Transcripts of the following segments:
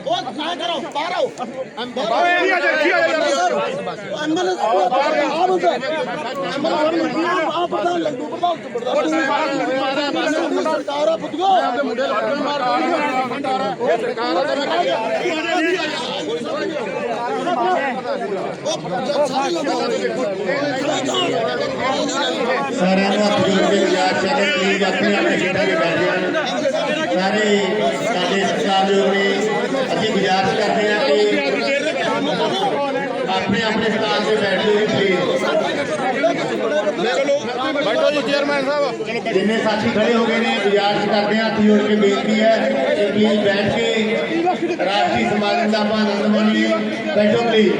ਉਹ ਨਾ ਕਰੋ ਬਾਹਰ ਆਓ ਕੀ ਆ ਜਾ ਕੀ ਆ ਜਾ ਐਮਐਲਏ ਆ ਬੰਦਾ ਐਮਐਲਏ ਆ ਪ੍ਰਧਾਨ ਲੰਡੂ ਪ੍ਰਧਾਨ ਪ੍ਰਧਾਨ ਸਰਕਾਰ ਆ ਪੁੱਤਗੋ ਮੁੰਡੇ ਲੱਗ ਮਾਰ ਸਾਰਿਆਂ ਨੂੰ ਹੱਥ ਜੋੜ ਕੇ ਗੁਜ਼ਾਰਿਸ਼ ਹੈ ਕਿ ਪਲੀਜ਼ ਆਪਣੇ ਆਪਣੇ ਸੀਟਾਂ 'ਤੇ ਬੈਠ ਜਾਣ ਸਾਰੇ ਸਾਡੇ ਸਤਿਕਾਰਯੋਗ ਨੇ ਅਸੀਂ ਗੁਜ਼ਾਰਿਸ਼ ਕਰਦੇ ਹਾਂ ਕਿ ਆਪਣੇ ਆਪਣੇ ਸਥਾਨ ਤੇ ਬੈਠ ਜਾਓ ਪਲੀਜ਼ ਬੈਠੋ ਜੀ ਚੇਅਰਮੈਨ ਸਾਹਿਬ। ਜਿੰਨੇ ਸਾਥੀ ਖੜੇ ਹੋ ਗਏ ਨੇ ਗੁਜ਼ਾਰਿਸ਼ ਕਰਦੇ ਹਾਂ ਹੱਥ ਜੋੜ ਕੇ ਬੇਨਤੀ ਹੈ ਕਿ ਪਲੀਜ਼ ਬੈਠ ਕੇ ਰਾਸ਼ਟਰੀ ਸਮਾਗਮ ਦਾ ਆਪਾਂ ਆਨੰਦ ਮਾਣੀਏ। ਬੈਠੋ ਪਲੀਜ਼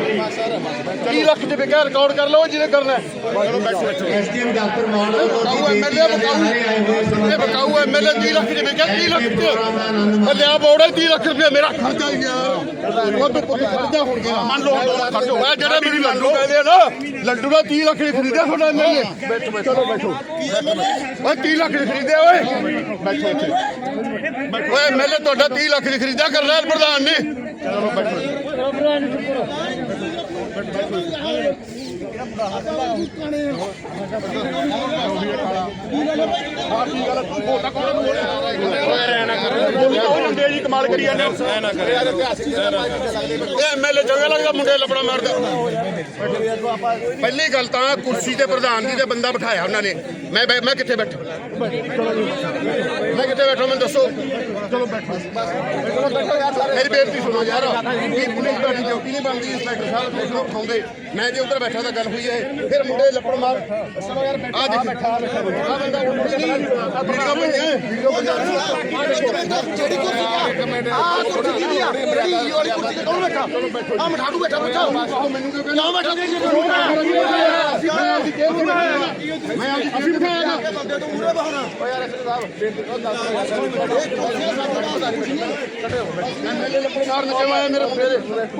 30 ਲੱਖ ਦੇ ਬਿਗਾ ਰਿਕਾਰਡ ਕਰ ਲਓ ਜਿਹਨੇ ਕਰਨਾ ਹੈ। ਚਲੋ ਬੈਠੋ ਬੈਠੋ ਐਸਡੀਐਮ ਡਾਕਟਰ ਮਾਨ ਵੱਲੋਂ ਬਕਾਊ ਦੀ ਐਮਐਲਏ ਬੇਨਤੀ ਕਰਦੇ ਹਾਂ, ਸਾਰੇ ਆਏ ਹੋਏ ਬਕਾਊ ਸਮਾਗਮ ਇਹ ਬਕਾਊ ਐਮਐਲਏ 30 ਲੱਖ ਦੇ ਬਿਗਾ 30 ਲੱਖ ਪ੍ਰੋਗਰਾਮ ਦਾ ਆਨੰਦ ਤੇ ਮਾਣੋ ਲਿਆ ਬੋੜਾ 30 ਲੱਖ ਰੁਪਏ ਮੇਰਾ ਖਰਚਾ ਹੀ ਯਾਰ ਉਹ ਤੋਂ ਪੁੱਤ ਖਰਚਾ ਹੁਣ ਗਿਆ ਮੰਨ ਲਓ ਹੁਣ ਖਰਚੋ ਹੋਇਆ ਜਿਹੜਾ ਮੇਰੀ ਲੱਡੂ ਕਹਿੰਦੇ ਆ ਨਾ ਲੱਡੂ ਦਾ 30 ਲੱਖ ਦੇ ਖਰੀਦਿਆ ਤੁਹਾਡਾ ਐਮਐਲਏ ਬੈਠੋ ਬੈਠੋ। ਚਲੋ ਬੈਠੋ। ਓਏ 30 ਲੱਖ ਦੇ ਖਰੀਦਿਆ ਓਏ। ਬੈਠੋ ਇੱਥੇ ਓਏ ਐਮਐਲਏ ਤੁਹਾਡਾ 30 ਲੱਖ ਦੇ ਖਰੀਦਿਆ ਕਰਨੈਲ ਪ੍ਰਧਾਨ ਨੇ। ਚਲੋ ਬੈਠੋ। ਮੁੰਡੇ ਜੀ ਕਮਾਲ ਕਰੀ ਜਾਂਦੇ ਐ ਨਾ ਕਰੇ ਇਹ ਐਮਐਲਏ ਚੰਗਾ ਲੱਗਦਾ, ਮੁੰਡੇ ਲੱਭਣਾ ਮਾਰਦਾ। ਪਹਿਲੀ ਗੱਲ ਤਾਂ ਕੁਰਸੀ ਤੇ ਪ੍ਰਧਾਨ ਜੀ ਦੇ ਬੰਦਾ ਬਿਠਾਇਆ ਉਹਨਾਂ ਨੇ। ਮੈਂ ਮੈਂ ਕਿੱਥੇ ਬੈਠਾ? ਮੈਂ ਕਿੱਥੇ ਬੈਠਾ ਮੈਨੂੰ ਦੱਸੋ। ਚਲੋ ਬੈਠੋ। ਮੇਰੀ ਬੇਨਤੀ ਸੁਣੋ ਯਾਰ। ਇਹ ਪੁਲਿਸ ਤੁਹਾਡੀ ਡਿਊਟੀ ਨਹੀਂ ਬਣਦੀ? ਇੰਸਪੈਕਟਰ ਸਾਹਿਬ ਫੈਸਲਾ ਉਠਾਉਂਦੇ ਮੈਂ ਜੇ ਉੱਧਰ ਬੈਠਾ ਤਾਂ ਗੱਲ ਹੋਈ ਹੈ। ਫਿਰ ਮੁੰਡੇ ਲੱਪੜ ਮਾਰ। ਆ ਦੇਖ। ਬੈਠਾ ਬੈਠਾ ਆ ਬੰਦਾ ਉੱਠ ਨਹੀਂ। ਵੀਡੀਓ ਪਈਆਂ ਵੀਡੀਓ ਜਿਹੜੀ ਕੁਰਸੀ ਆ। ਆ ਕੁਰਸੀ ਕਿਹਦੀ ਆ? ਜਿਹੜੀ ਵਾਲੀ ਕੁਰਸੀ ਤੇ ਕੌਣ ਬੈਠਾ? ਆ ਮਠਾੜੂ ਬੈਠਾ ਬੈਠਾ। ਮੈਨੂੰ ਕਿਉਂ ਕਿਉਂ ਬੈਠਾ ਮੈਂ ਅਸੀਂ ਬਿਠਾਇਆ ਬੰਦੇ ਤੋਂ ਮੂਰੇ ਬਹਾਨਾ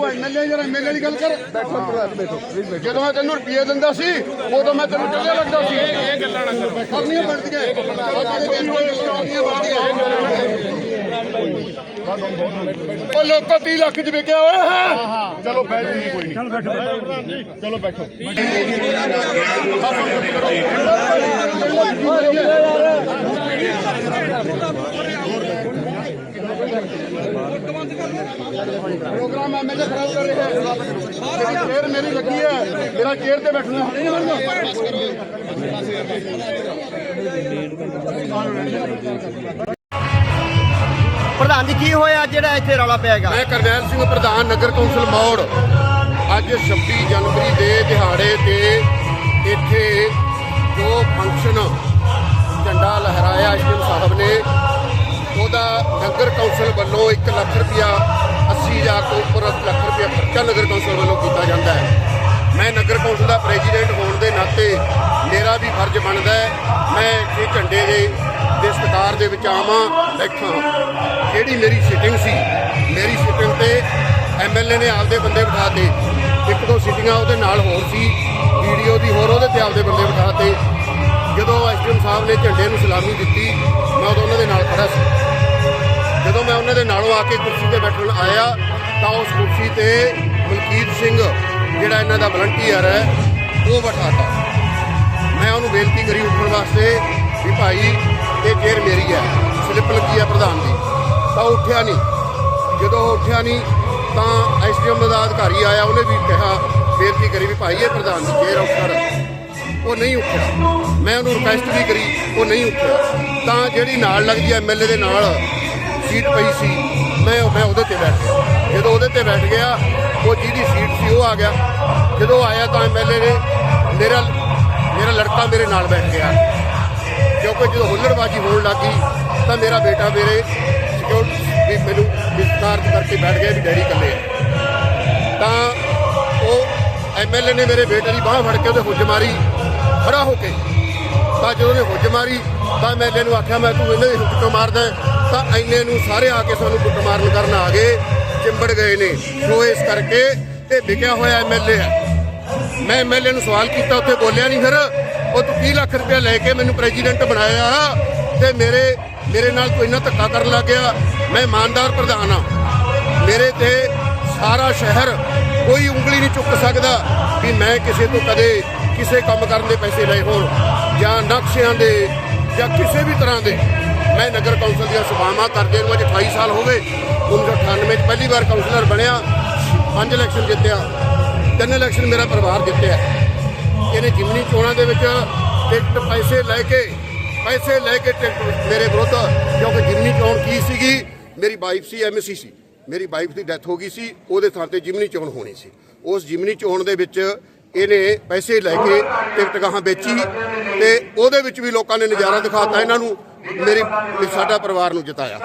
ਐਮਐਲਏ ਯਾਰ ਐਮਐਲਏ ਦੀ। ਗੱਲ ਕਰ। ਜਦੋਂ ਮੈਂ ਤੈਨੂੰ ਰੁਪਏ ਦਿੰਦਾ ਸੀ ਉਦੋਂ ਮੈਂ ਤੈਨੂੰ ਚੰਗਾ ਲੱਗਦਾ ਸੀ। ਇਹ ਗੱਲਾਂ ਨਾ ਕਰ। ਕਰਨੀਆਂ ਬਣਦੀਆਂ ਉਹ ਲੋਕੋ 30 ਲੱਖ ਚ ਵਿਕਿਆ ਓਏ ਹਾਂ ਚਲੋ ਬੈਠ ਜੀ ਕੋਈ ਚਲੋ ਬੈਠੋ ਚਲੋ ਬੈਠੋ ਪ੍ਰੋਗਰਾਮ ਐਮਐਲਏ ਖਰਾਬ ਕਰ ਰਿਹਾ ਹੈ ਮੇਰੀ ਚੇਅਰ ਮੇਰੀ ਲੱਗੀ ਹੈ ਮੇਰਾ ਚੇਅਰ ਤੇ ਬੈਠਣਾ ਹੈ ਨਹੀਂ ਮਰਨਾ ਪ੍ਰਧਾਨ ਜੀ, ਕੀ ਹੋਇਆ? ਜਿਹੜਾ ਇੱਥੇ ਰੌਲਾ ਪਿਆਗਾ ਮੈਂ ਕਰਨੈਲ ਸਿੰਘ, ਪ੍ਰਧਾਨ ਨਗਰ ਕੌਂਸਲ ਮੌੜ। ਅੱਜ 26 ਜਨਵਰੀ ਦੇ ਦਿਹਾੜੇ ਤੇ ਇੱਥੇ ਜੋ ਫੰਕਸ਼ਨ ਝੰਡਾ ਲਹਿਰਾਇਆ ਐਸਡੀਐਮ ਸਾਹਿਬ ਨੇ, ਉਹਦਾ ਨਗਰ ਕੌਂਸਲ ਵੱਲੋਂ 1 ਲੱਖ ਰੁਪਇਆ 80 ਜਾਂ ਤੋਂ ਉੱਪਰ ਲੱਖ ਰੁਪਇਆ ਖਰਚਾ ਨਗਰ ਕੌਂਸਲ ਵੱਲੋਂ ਕੀਤਾ ਜਾਂਦਾ ਹੈ। ਮੈਂ ਨਗਰ ਕੌਂਸਲ ਦਾ ਪ੍ਰੈਜ਼ੀਡੈਂਟ ਹੋਣ ਦੇ ਨਾਤੇ ਮੇਰਾ ਵੀ ਫਰਜ਼ ਬਣਦਾ ਹੈ, ਮੈਂ ਇਹ ਝੰਡੇ ਦੇ ਦੇ ਵਿੱਚ ਆਵਾਂ, ਬੈਠਾਂ। ਜਿਹੜੀ ਮੇਰੀ ਸਿਟਿੰਗ ਸੀ, ਮੇਰੀ ਸਿਟਿੰਗ ਤੇ ਐਮਐਲਏ ਨੇ ਆਪਦੇ ਬੰਦੇ ਬਿਠਾਤੇ ਇੱਕ ਦੋ ਸਿਟਿੰਗਾਂ ਉਹਦੇ ਨਾਲ ਹੋਰ ਸੀ, ਵੀਡੀਓ ਦੀ ਹੋਰ ਉਹਦੇ ਤੇ ਆਪਦੇ ਬੰਦੇ ਬਿਠਾਤੇ ਜਦੋਂ ਐਸਡੀਐਮ ਸਾਹਿਬ ਨੇ ਝੰਡੇ ਨੂੰ ਸਲਾਮੀ ਦਿੱਤੀ, ਮੈਂ ਉਦੋਂ ਉਹਨਾਂ ਦੇ ਨਾਲ ਖੜਾ ਸੀ। ਜਦੋਂ ਮੈਂ ਉਹਨਾਂ ਦੇ ਨਾਲੋਂ ਆ ਕੇ ਕੁਰਸੀ ਤੇ ਬੈਠਣ ਆਇਆ, ਤਾਂ ਉਸ ਕੁਰਸੀ ਤੇ ਮਲਕੀਤ ਸਿੰਘ, ਜਿਹੜਾ ਇਹਨਾਂ ਦਾ ਵਲੰਟੀਅਰ ਹੈ, ਉਹ ਬਿਠਾਤਾ ਮੈਂ ਉਹਨੂੰ ਬੇਨਤੀ ਕਰੀ ਉੱਠਣ ਵਾਸਤੇ ਵੀ ਭਾਈ ਇਹ ਚੇਅਰ ਮੇਰੀ ਹੈ ਸਲਿੱਪ ਲੱਗੀ ਹੈ ਪ੍ਰਧਾਨ ਦੀ ਤਾਂ ਉਹ ਉੱਠਿਆ ਨਹੀਂ। ਜਦੋਂ ਉਹ ਉੱਠਿਆ ਨਹੀਂ ਤਾਂ ਐਸਡੀਐਮ ਦਾ ਅਧਿਕਾਰੀ ਆਇਆ ਉਹਨੇ ਵੀ ਕਿਹਾ ਬੇਨਤੀ ਕਰੀ ਵੀ ਭਾਈ ਇਹ ਪ੍ਰਧਾਨ ਦੀ ਚੇਅਰ ਆ, ਉੱਠ ਉਹ ਨਹੀਂ ਉੱਠਿਆ। ਮੈਂ ਉਹਨੂੰ ਰਿਕੁਐਸਟ ਵੀ ਕਰੀ ਉਹ ਨਹੀਂ ਉੱਠਿਆ। ਤਾਂ ਜਿਹੜੀ ਨਾਲ ਲੱਗਦੀ ਐਮਐਲਏ ਦੇ ਨਾਲ ਸੀਟ ਪਈ ਸੀ ਮੈਂ ਮੈਂ ਉਹਦੇ ਤੇ ਬੈਠ ਗਿਆ। ਜਦੋਂ ਉਹਦੇ ਤੇ ਬੈਠ ਗਿਆ ਉਹ ਜਿਹਦੀ ਸੀਟ ਸੀ ਉਹ ਆ ਗਿਆ। ਜਦੋਂ ਆਇਆ ਤਾਂ ਐਮਐਲਏ ਨੇ ਮੇਰਾ ਮੇਰਾ ਲੜਕਾ ਮੇਰੇ ਨਾਲ ਬੈਠ ਗਿਆ। ਕਿਉਂਕਿ ਜਦੋਂ ਹੁੱਲੜਬਾਜੀ ਹੋਣ ਲੱਗੀ ਤਾਂ ਮੇਰਾ ਬੇਟਾ ਮੇਰੇ ਸਿਕਿਉਰਿਟੀ ਵੀ ਮੈਨੂੰ ਵਿਸਤਾਰ ਕਰਕੇ ਬੈਠ ਗਿਆ ਵੀ ਡੈਡੀ ਇਕੱਲੇ ਆ। ਤਾਂ ਉਹ ਐਮਐਲਏ ਨੇ ਮੇਰੇ ਬੇਟੇ ਦੀ ਬਾਹ ਫੜ ਕੇ ਉਹਦੇ ਹੁੱਜ ਮਾਰੀ ਖੜਾ ਹੋ ਕੇ। ਤਾਂ ਜਦੋਂ ਉਹਨੇ ਹੁੱਜ ਮਾਰੀ, ਤਾਂ ਮੈਂ ਇਹਨੂੰ ਆਖਿਆ, ਮੈਂ ਤੂੰ ਇਹਨਾਂ ਦੀ ਹੁੱਜ ਕਿਉਂ ਮਾਰਦਾ ਤਾਂ ਐਨੇ ਨੂੰ ਸਾਰੇ ਆ ਕੇ ਸਾਨੂੰ ਕੁੱਟ ਮਾਰਨ ਕਰਨ ਆ ਗਏ, ਚਿੰਬੜ ਗਏ ਨੇ। ਸੋ ਇਸ ਕਰਕੇ ਇਹ ਵਿਕਿਆ ਹੋਇਆ ਐਮਐਲਏ ਹੈ। ਮੈਂ ਐਮਐਲਏ ਨੂੰ ਸਵਾਲ ਕੀਤਾ, ਉੱਥੇ ਬੋਲਿਆ ਨਹੀਂ ਫਿਰ। ਉਹ ਤੂੰ 30 ਲੱਖ ਰੁਪਏ ਲੈ ਕੇ ਮੈਨੂੰ ਪ੍ਰੈਜ਼ੀਡੈਂਟ ਬਣਾਇਆ ਤੇ ਮੇਰੇ ਮੇਰੇ ਨਾਲ ਕੋਈ ਇੰਨਾ ਧੱਕਾ ਕਰਨ ਲੱਗ ਗਿਆ। ਮੈਂ ਇਮਾਨਦਾਰ ਪ੍ਰਧਾਨ ਆ ਮੇਰੇ ਤੇ ਸਾਰਾ ਸ਼ਹਿਰ ਕੋਈ ਉਂਗਲੀ ਨਹੀਂ ਚੁੱਕ ਸਕਦਾ ਵੀ ਮੈਂ ਕਿਸੇ ਤੋਂ ਕਦੇ ਕਿਸੇ ਕੰਮ ਕਰਨ ਦੇ ਪੈਸੇ ਲਏ ਹੋਣ, ਜਾਂ ਨਕਸ਼ਿਆਂ ਦੇ, ਜਾਂ ਕਿਸੇ ਵੀ ਤਰ੍ਹਾਂ ਦੇ। ਮੈਂ ਨਗਰ ਕੌਂਸਲ ਦੀਆਂ ਸਭਾਵਾਂ ਕਰਦੇ ਨੂੰ ਅੱਜ 28 ਸਾਲ ਹੋ ਗਏ। 1998 ਚ ਪਹਿਲੀ ਵਾਰ ਕਾਉਂਸਲਰ ਬਣਿਆ। ਪੰਜ ਇਲੈਕਸ਼ਨ ਜਿੱਤਿਆ। ਤਿੰਨ ਇਲੈਕਸ਼ਨ ਮੇਰਾ ਪਰਿਵਾਰ ਜਿੱਤਿਆ। ਇਹਨੇ ਜਿਮਨੀ ਚੋਣਾਂ ਦੇ ਵਿੱਚ ਟਿਕਟ ਪੈਸੇ ਲੈ ਕੇ, ਪੈਸੇ ਲੈ ਕੇ ਟਿਕਟ ਮੇਰੇ ਵਿਰੁੱਧ, ਕਿਉਂਕਿ ਜਿਮਨੀ ਚੋਣ ਕੀ ਸੀਗੀ? ਮੇਰੀ ਵਾਈਫ ਸੀ ਐਮਸੀ ਸੀ। ਮੇਰੀ ਵਾਈਫ ਦੀ ਡੈਥ ਹੋ ਗਈ ਸੀ, ਉਹਦੇ ਥਾਂ ਤੇ ਜਿਮਨੀ ਚੋਣ ਹੋਣੀ ਸੀ। ਉਸ ਜਿਮਨੀ ਚੋਣ ਦੇ ਵਿੱਚ ਇਹਨੇ ਪੈਸੇ ਲੈ ਕੇ ਟਿਕਟ ਗਾਹਾਂ ਵੇਚੀ ਤੇ ਉਹਦੇ ਵਿੱਚ ਵੀ ਲੋਕਾਂ ਨੇ ਨਜ਼ਾਰਾ ਦਿਖਾਤਾ ਇਹਨਾਂ ਨੂੰ, ਮੇਰੀ ਸਾਡਾ ਪਰਿਵਾਰ ਨੂੰ ਜਿਤਾਇਆ।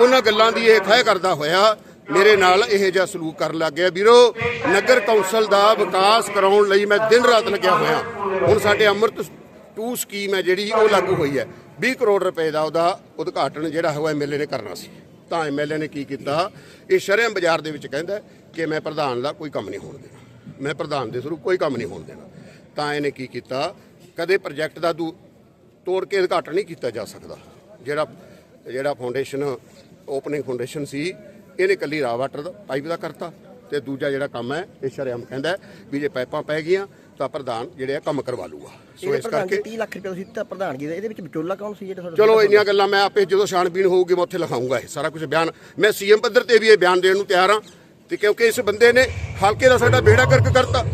ਉਹਨਾਂ ਗੱਲਾਂ ਦੀ ਇਹ ਖਹਿ ਕਰਦਾ ਹੋਇਆ ਮੇਰੇ ਨਾਲ ਇਹ ਜਿਹਾ ਸਲੂਕ ਕਰਨ ਲੱਗ ਗਿਆ। ਵੀਰੋ, ਨਗਰ ਕੌਂਸਲ ਦਾ ਵਿਕਾਸ ਕਰਾਉਣ ਲਈ ਮੈਂ ਦਿਨ ਰਾਤ ਲੱਗਿਆ ਹੋਇਆ। ਹੁਣ ਸਾਡੇ ਅੰਮ੍ਰਿਤ ਟੂ ਸਕੀਮ ਹੈ ਜਿਹੜੀ, ਉਹ ਲਾਗੂ ਹੋਈ ਹੈ। 20 ਕਰੋੜ ਰੁਪਏ ਦਾ ਉਹਦਾ ਉਦਘਾਟਨ ਜਿਹੜਾ ਹੋਇਆ ਐਮਐਲਏ ਨੇ ਕਰਨਾ ਸੀ। ਤਾਂ ਐਮਐਲਏ ਨੇ ਕੀ ਕੀਤਾ? ਇਹ ਸ਼ਰਮ ਬਾਜ਼ਾਰ ਦੇ ਵਿੱਚ ਕਹਿੰਦਾ ਕਿ ਮੈਂ ਪ੍ਰਧਾਨ ਦਾ ਕੋਈ ਕੰਮ ਨਹੀਂ ਹੋਣ ਦੇਣਾ। ਮੈਂ ਪ੍ਰਧਾਨ ਦੇ ਥਰੂ ਕੋਈ ਕੰਮ ਨਹੀਂ ਹੋਣ ਦੇਣਾ। ਤਾਂ ਇਹਨੇ ਕੀ ਕੀਤਾ? ਕਦੇ ਪ੍ਰੋਜੈਕਟ ਦਾ ਦੂ ਤੋੜ ਕੇ ਉਦਘਾਟਨ ਨਹੀਂ ਕੀਤਾ ਜਾ ਸਕਦਾ। ਜਿਹੜਾ ਜਿਹੜਾ ਫਾਊਂਡੇਸ਼ਨ ਓਪਨਿੰਗ ਫਾਊਂਡੇਸ਼ਨ ਸੀ ਇਹਨੇ ਕੱਲੀ ਰਾ ਵਾਟਰ ਦਾ ਪਾਈਪ ਦਾ ਕਰਤਾ ਤੇ ਦੂਜਾ ਜਿਹੜਾ ਕੰਮ ਹੈ ਇਹ ਸ਼ਰੇਆਮ ਕਹਿੰਦਾ ਵੀ ਜੇ ਪਾਈਪਾਂ ਪੈ ਗਈਆਂ ਤਾਂ ਪ੍ਰਧਾਨ ਜਿਹੜੇ ਆ ਕੰਮ ਕਰਵਾ ਲੂਗਾ। ਸੋ ਇਸ ਕਰਕੇ 30 ਲੱਖ ਰੁਪਏ ਤੁਸੀਂ ਦਿੱਤਾ ਪ੍ਰਧਾਨਗੀ ਦਾ। ਇਹਦੇ ਵਿੱਚ ਵਿਚੋਲਾ ਕੌਣ ਸੀ ਜਿਹੜਾ ਤੁਹਾਡਾ ਚਲੋ ਇੰਨੀਆਂ ਗੱਲਾਂ ਮੈਂ ਆਪੇ ਜਦੋਂ ਛਾਣਬੀਣ ਹੋਊਗੀ ਮੈਂ ਉੱਥੇ ਲਿਖਾਉਂਗਾ ਇਹ ਸਾਰਾ ਕੁਝ ਬਿਆਨ। ਮੈਂ ਸੀਐਮ ਪੱਧਰ ਤੇ ਵੀ ਇਹ ਬਿਆਨ ਦੇਣ ਨੂੰ ਤਿਆਰ ਹਾਂ ਤੇ ਕਿਉਂਕਿ ਇਸ ਬੰਦੇ ਨੇ ਹਲਕੇ ਦਾ ਸਾਡਾ ਬੇੜਾ ਕਰਕ ਕਰਤਾ।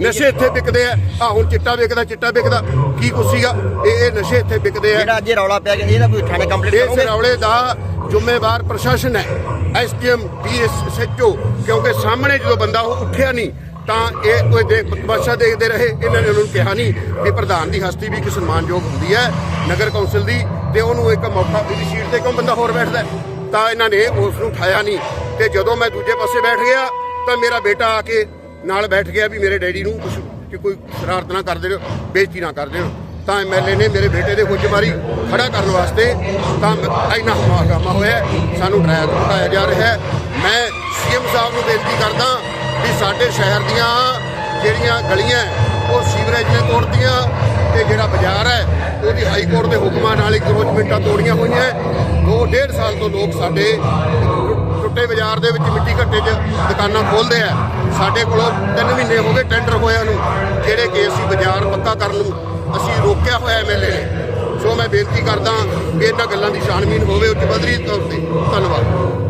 ਨਸ਼ੇ ਇੱਥੇ ਵਿਕਦੇ ਆ। ਆ ਹੁਣ ਚਿੱਟਾ ਵਿਕਦਾ ਚਿੱਟਾ ਵਿਕਦਾ। ਕੀ ਕੁਛ ਸੀਗਾ? ਇਹ ਇਹ ਨਸ਼ੇ ਇੱਥੇ ਵਿਕਦੇ ਆ। ਜਿਹੜਾ ਅੱਜ ਰੌਲਾ ਪਿਆ ਗਿਆ ਇਹਦਾ ਕੋਈ ਥਾਣੇ ਕੰਪਲੀਟ ਇਸ ਕਰੋਗੇ? ਰੌਲੇ ਦਾ ਜ਼ਿੰਮੇਵਾਰ ਪ੍ਰਸ਼ਾਸਨ ਹੈ। ਐਸਡੀਐਮ ਪੀਐਸਐਚਓ ਕਿਉਂਕਿ ਸਾਹਮਣੇ ਜਦੋਂ ਬੰਦਾ ਉਹ ਉੱਠਿਆ ਨਹੀਂ, ਤਾਂ ਇਹ ਕੋਈ ਦੇਖ ਤਮਾਸ਼ਾ ਦੇਖਦੇ ਰਹੇ, ਇਹਨਾਂ ਨੇ ਉਹਨਾਂ ਨੂੰ ਕਿਹਾ ਨਹੀਂ ਕਿ ਪ੍ਰਧਾਨ ਦੀ ਹਸਤੀ ਵੀ ਇੱਕ ਸਨਮਾਨਯੋਗ ਹੁੰਦੀ ਹੈ ਨਗਰ ਕੌਂਸਲ ਦੀ, ਤੇ ਉਹਨੂੰ ਇੱਕ ਮੌਕਾ ਇਹਦੀ ਸੀਟ ਤੇ ਕਿਉਂ ਬੰਦਾ ਹੋਰ ਬੈਠਦਾ ਤਾਂ ਇਹਨਾਂ ਨੇ ਉਸ ਨੂੰ ਉਠਾਇਆ ਨਹੀਂ। ਤੇ ਜਦੋਂ ਮੈਂ ਦੂਜੇ ਪਾਸੇ ਬੈਠ ਗਿਆ, ਤਾਂ ਮੇਰਾ ਬੇਟਾ ਆ ਕੇ ਨਾਲ ਬੈਠ ਗਿਆ ਵੀ ਮੇਰੇ ਡੈਡੀ ਨੂੰ ਕੁਝ ਕਿ ਕੋਈ ਸ਼ਰਾਰਤ ਨਾ ਕਰ ਦੇਣ ਬੇਇੱਜ਼ਤੀ ਨਾ ਕਰ ਦੇਣ ਤਾਂ ਐਮਐਲਏ ਨੇ ਮੇਰੇ ਬੇਟੇ ਦੇ ਹੁੱਜ ਮਾਰੀ, ਖੜਾ ਕਰਨ ਵਾਸਤੇ ਤਾਂ ਇੰਨਾ ਹਮਾਗਾਮਾ ਹੋਇਆ ਸਾਨੂੰ ਡਰਾਇਆ ਧਮਕਾਇਆ ਜਾ ਰਿਹਾ ਹੈ ਮੈਂ ਸੀਐਮ ਸਾਹਿਬ ਨੂੰ ਬੇਨਤੀ ਕਰਦਾ ਵੀ ਸਾਡੇ ਸ਼ਹਿਰ ਦੀਆਂ ਜਿਹੜੀਆਂ ਗਲੀਆਂ ਉਹ ਸੀਵਰੇਜ ਨੇ ਤੋੜਤੀਆਂ ਤੇ ਜਿਹੜਾ ਬਾਜ਼ਾਰ ਹੈ ਉਹਦੀ ਹਾਈ ਕੋਰਟ ਦੇ ਹੁਕਮਾਂ ਨਾਲ ਇਨਕਰੋਚਮੈਂਟਾਂ ਤੋੜੀਆਂ ਹੋਈਆਂ ਹੈ। ਦੋ ਡੇਢ ਸਾਲ ਤੋਂ ਲੋਕ ਸਾਡੇ ਟੁੱਟੇ ਬਾਜ਼ਾਰ ਦੇ ਵਿੱਚ ਮਿੱਟੀ ਘੱਟੇ 'ਚ ਦੁਕਾਨਾਂ ਖੋਲਦੇ ਆ ਸਾਡੇ ਕੋਲੋਂ 3 ਮਹੀਨੇ ਹੋ ਗਏ ਟੈਂਡਰ ਹੋਇਆ ਨੂੰ, ਜਿਹੜੇ ਕਿ ਸੀ ਬਾਜ਼ਾਰ ਪੱਕਾ ਕਰਨ ਨੂੰ ਅਸੀਂ ਰੋਕਿਆ ਹੋਇਆ ਐਮਐਲਏ ਨੇ। ਸੋ ਮੈਂ ਬੇਨਤੀ ਕਰਦਾ ਕਿ ਇਹਨਾਂ ਗੱਲਾਂ ਦੀ ਛਾਣਬੀਨ ਹੋਵੇ ਉੱਚ ਪੱਧਰੀ ਤੌਰ ਤੇ। ਧੰਨਵਾਦ।